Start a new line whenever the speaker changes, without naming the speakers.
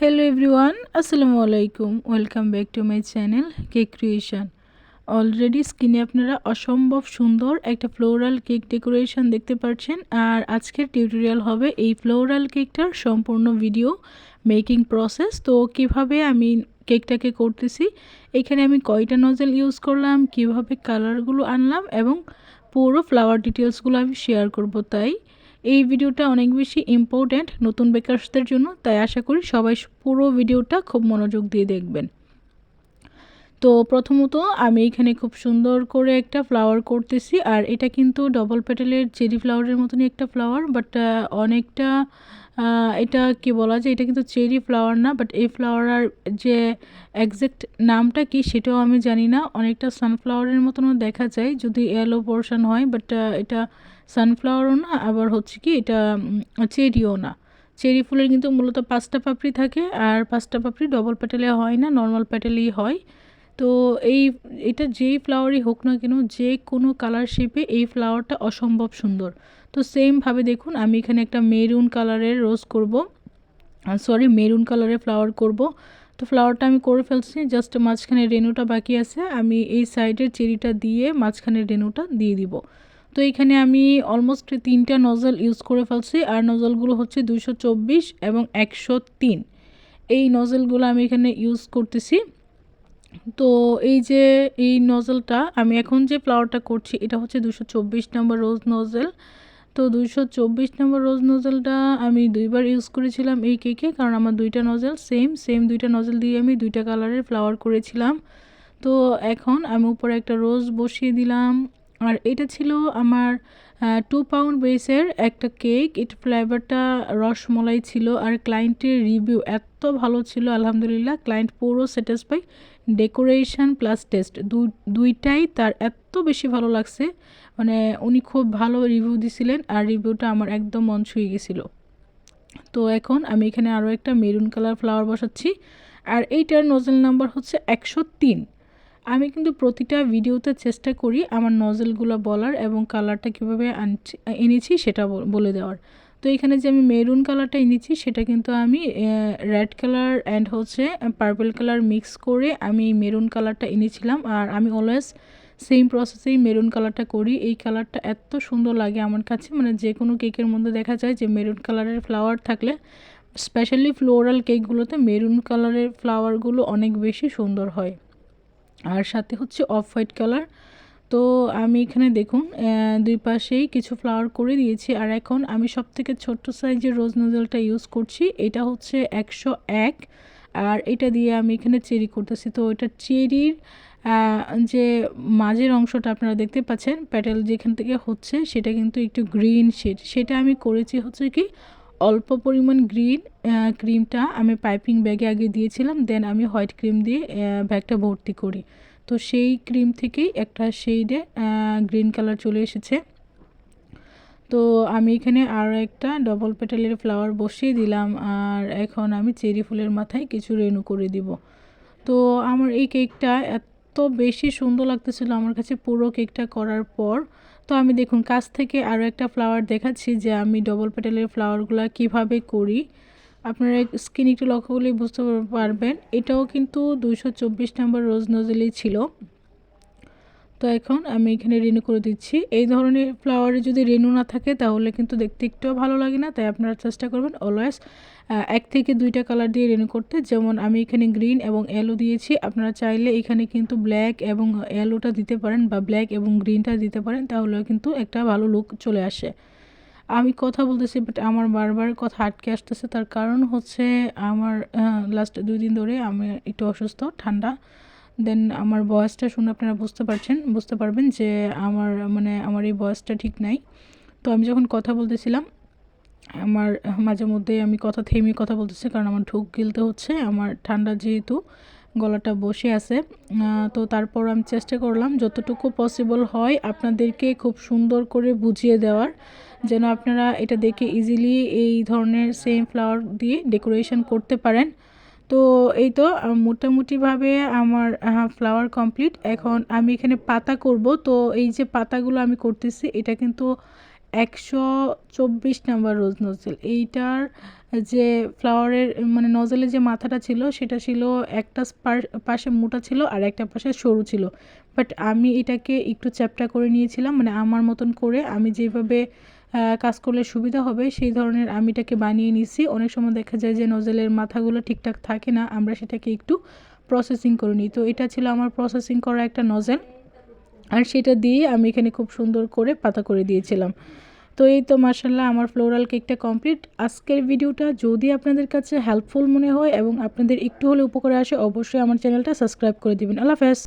Hello everyone আসসালামু আলাইকুম welcome back to my channel cake creation already স্ক্রিনে আপনারা অসম্ভব সুন্দর একটা ফ্লোরাল কেক ডেকোরেশন দেখতে পাচ্ছেন। আর আজকের টিউটোরিয়াল হবে এই ফ্লোরাল কেকটার সম্পূর্ণ ভিডিও মেকিং প্রসেস তো কীভাবে আমি কেকটাকে করতেছি? এখানে আমি কয়টা নজেল ইউজ করলাম? কীভাবে কালারগুলো আনলাম? এবং পুরো ফ্লাওয়ার ডিটেলসগুলো আমি শেয়ার করব তাই। এই ভিডিওটা অনেক বেশি ইম্পর্ট্যান্ট নতুন বেকারসদের জন্য, তাই আশা করি সবাই পুরো ভিডিওটা খুব মনোযোগ দিয়ে দেখবেন। তো প্রথমত আমি এখানে খুব সুন্দর করে একটা ফ্লাওয়ার করতেছি, আর এটা কিন্তু ডবল পেটেলের চেরি ফ্লাওয়ারের মতনই একটা ফ্লাওয়ার বাট অনেকটা এটা কি বলা যায়, এটা কিন্তু চেরি ফ্লাওয়ার না বাট এই ফ্লাওয়ার যে একজ্যাক্ট নামটা কি সেটাও আমি জানি না। অনেকটা সানফ্লাওয়ারের মতনও দেখা যায়, যদি এলো পোর্শন হয় বাট এটা সানফ্লাওয়ারও না, আবার হচ্ছে কি এটা চেরিও না। চেরি ফুলের কিন্তু মূলত পাঁচটা পাপড়ি থাকে, আর পাঁচটা পাপড়ি ডবল প্যাটেলে হয় না নর্মাল প্যাটেলেই হয়। তো এই, এটা যেই ফ্লাওয়ারই হোক না কেন, যে কোনো কালার শেপে এই ফ্লাওয়ারটা অসম্ভব সুন্দর। তো সেমভাবে দেখুন, আমি এখানে একটা মেরুন কালারের রোজ করব। সরি মেরুন কালারের ফ্লাওয়ার করব। তো ফ্লাওয়ারটা আমি করে ফেলছি জাস্ট মাঝখানে রেনুটা বাকি আছে, আমি এই সাইডের চেরিটা দিয়ে মাঝখানে রেনুটা দিয়ে দিব। তো এখানে আমি অলমোস্ট তিনটা নজল ইউজ করে ফেলছি, আর নজলগুলো হচ্ছে দুশো এবং একশো তিন। এই নজলগুলো আমি এখানে ইউজ করতেছি। তো এই যে এই নজলটা আমি এখন যে ফ্লাওয়ারটা করছি, এটা হচ্ছে দুশো চব্বিশ নম্বর রোজ নজল তো দুশো চব্বিশ নম্বর রোজ নজলটা আমি দুইবার ইউজ করেছিলাম এই কেকে কারণ আমার দুইটা নজল সেম সেম দুইটা নজল দিয়ে আমি দুইটা কালারের ফ্লাওয়ার করেছিলাম। তো এখন আমি উপরে একটা রোজ বসিয়ে দিলাম। আর এটা ছিল আমার টু পাউন্ড বেসের একটা কেক এটা ফ্লেভারটা রসমলাই ছিল আর ক্লায়েন্টের রিভিউ এত ভালো ছিল, আলহামদুলিল্লাহ। ক্লায়েন্ট পুরো স্যাটিসফাই ডেকোরেশন প্লাস টেস্ট দুইটাই তার এত বেশি ভালো লাগছে। মানে উনি খুব ভালো রিভিউ দিছিলেন আর রিভিউটা আমার একদম মন ছুঁয়ে গেছিল। তো এখন আমি এখানে আরও একটা মেরুন কালার ফ্লাওয়ার বসাচ্ছি। আর এইটার নজল নাম্বার হচ্ছে একশো তিন। আমি কিন্তু প্রতিটা ভিডিওতে চেষ্টা করি আমার নজেলগুলো বলার এবং কালারটা কীভাবে আনছি, এনেছি সেটা বলে দেওয়ার। তো এখানে যে আমি মেরুন কালারটা এনেছি সেটা কিন্তু আমি রেড কালার অ্যান্ড হচ্ছে পার্পল কালার মিক্স করে আমি মেরুন কালারটা এনেছিলাম। আর আমি অলওয়েজ সেম প্রসেসেই মেরুন কালারটা করি। এই কালারটা এত সুন্দর লাগে আমার কাছে। মানে যে কোনো কেকের মধ্যে দেখা যায় যে মেরুন কালারের ফ্লাওয়ার থাকলে স্পেশালি ফ্লোরাল কেকগুলোতে মেরুন কালারের ফ্লাওয়ারগুলো অনেক বেশি সুন্দর হয়। আর সাথে হচ্ছে অফ হোয়াইট কালার। তো আমি এখানে দেখুন দুই পাশেই কিছু ফ্লাওয়ার করে দিয়েছি। আর এখন আমি সব থেকে ছোট্ট সাইজের রোজ নোজেলটা ইউজ করছি। এটা হচ্ছে একশো এক। আর এটা দিয়ে আমি এখানে চেরি করতেছি। তো এটা চেরির যে মাঝের অংশটা আপনারা দেখতে পাচ্ছেন প্যাটেল যেখান থেকে হচ্ছে, সেটা কিন্তু একটু গ্রিন শেড সেটা আমি করেছি হচ্ছে কি অল্প পরিমাণ গ্রিন ক্রিমটা আমি পাইপিং ব্যাগে আগে দিয়েছিলাম, দেন আমি হোয়াইট ক্রিম দিয়ে ব্যাগটা ভর্তি করি। তো সেই ক্রিম থেকেই একটা শেডে গ্রিন কালার চলে এসেছে। তো আমি এখানে আরও একটা ডবল পেটালের ফ্লাওয়ার বসিয়ে দিলাম, আর এখন আমি চেরি ফুলের মাথায় কিছু রেনু করে দিব। তো আমার এই কেকটা এত বেশি সুন্দর লাগতেছিল, আমার কাছে পুরো কেকটা করার পর। তো আমি দেখুন, কাছ থেকে আরও একটা ফ্লাওয়ার দেখাচ্ছি যে আমি ডবল পেটালের ফ্লাওয়ারগুলো কীভাবে করি। আপনারা স্কিন একটু লক্ষ্য করলেই বুঝতে পারবেন। এটাও কিন্তু চব্বিশ নম্বর রোজ নজলি ছিল। তো এখন আমি এখানে রেনু করে দিচ্ছি। এই ধরনের ফ্লাওয়ারে যদি রেনু না থাকে, তাহলে কিন্তু দেখতে একটুও ভালো লাগে না। তাই আপনারা চেষ্টা করবেন অলওয়েজ এক থেকে দুইটা কালার দিয়ে রেনু করতে। যেমন আমি এখানে গ্রিন এবং এলো দিয়েছি। আপনারা চাইলে এখানে কিন্তু ব্ল্যাক এবং এলোটা দিতে পারেন বা ব্ল্যাক এবং গ্রিনটা দিতে পারেন। তাহলেও কিন্তু একটা ভালো লুক চলে আসে। আমি কথা বলতেছি বাট আমার বারবার কথা আটকে আসতেছে। তার কারণ হচ্ছে আমার লাস্ট দুই দিন ধরে আমি একটু অসুস্থ, ঠান্ডা। দেন আমার বয়সটা শুনে আপনারা বুঝতে পারছেন, বুঝতে পারবেন যে আমার মানে আমার এই বয়সটা ঠিক নাই। তো আমি যখন কথা বলতেছিলাম, আমার মাঝে মধ্যে আমি কথা থেমে কথা বলতেছি, কারণ আমার ঢুক গিলতে হচ্ছে, আমার ঠান্ডা যেহেতু, গলাটা বসে আছে। তো তারপর আমি চেষ্টা করলাম যতটুকু পসিবল হয় আপনাদেরকে খুব সুন্দর করে বুঝিয়ে দেওয়ার, যেন আপনারা এটা দেখে ইজিলি এই ধরনের সেম ফ্লাওয়ার দিয়ে ডেকোরেশন করতে পারেন। তো এই তো মোটামুটিভাবে আমার ফ্লাওয়ার কমপ্লিট এখন আমি এখানে পাতা করব। তো এই যে পাতাগুলো আমি করতেছি, এটা কিন্তু একশো চব্বিশ নাম্বার রোজ নজেল। এইটার যে ফ্লাওয়ারের মানে নজেলের যে মাথাটা ছিল, সেটা ছিল একটা পাশে মোটা ছিল আর একটা পাশে সরু ছিল। বাট আমি এটাকে একটু চ্যাপটা করে নিয়েছিলাম মানে আমার মতন করে আমি যেভাবে কাজ করলে সুবিধা হবে, সেই ধরনের আমি এটাকে বানিয়ে নিছি। অনেক সময় দেখা যায় যে নজেলের মাথাগুলো ঠিকঠাক থাকে না, আমরা সেটাকে একটু প্রসেসিং করে নিই। তো এটা ছিল আমার প্রসেসিং করা একটা নজেল আর সেটা দিয়ে আমি এখানে খুব সুন্দর করে পাতা করে দিয়েছিলাম। তো এই তো মার্শাল্লাহ আমার ফ্লোরাল কেকটা কমপ্লিট আজকের ভিডিওটা যদি আপনাদের কাছে হেল্পফুল মনে হয় এবং আপনাদের একটু হলে উপকারে আসে, অবশ্যই আমার চ্যানেলটা সাবস্ক্রাইব করে দিবেন। আল্লাহ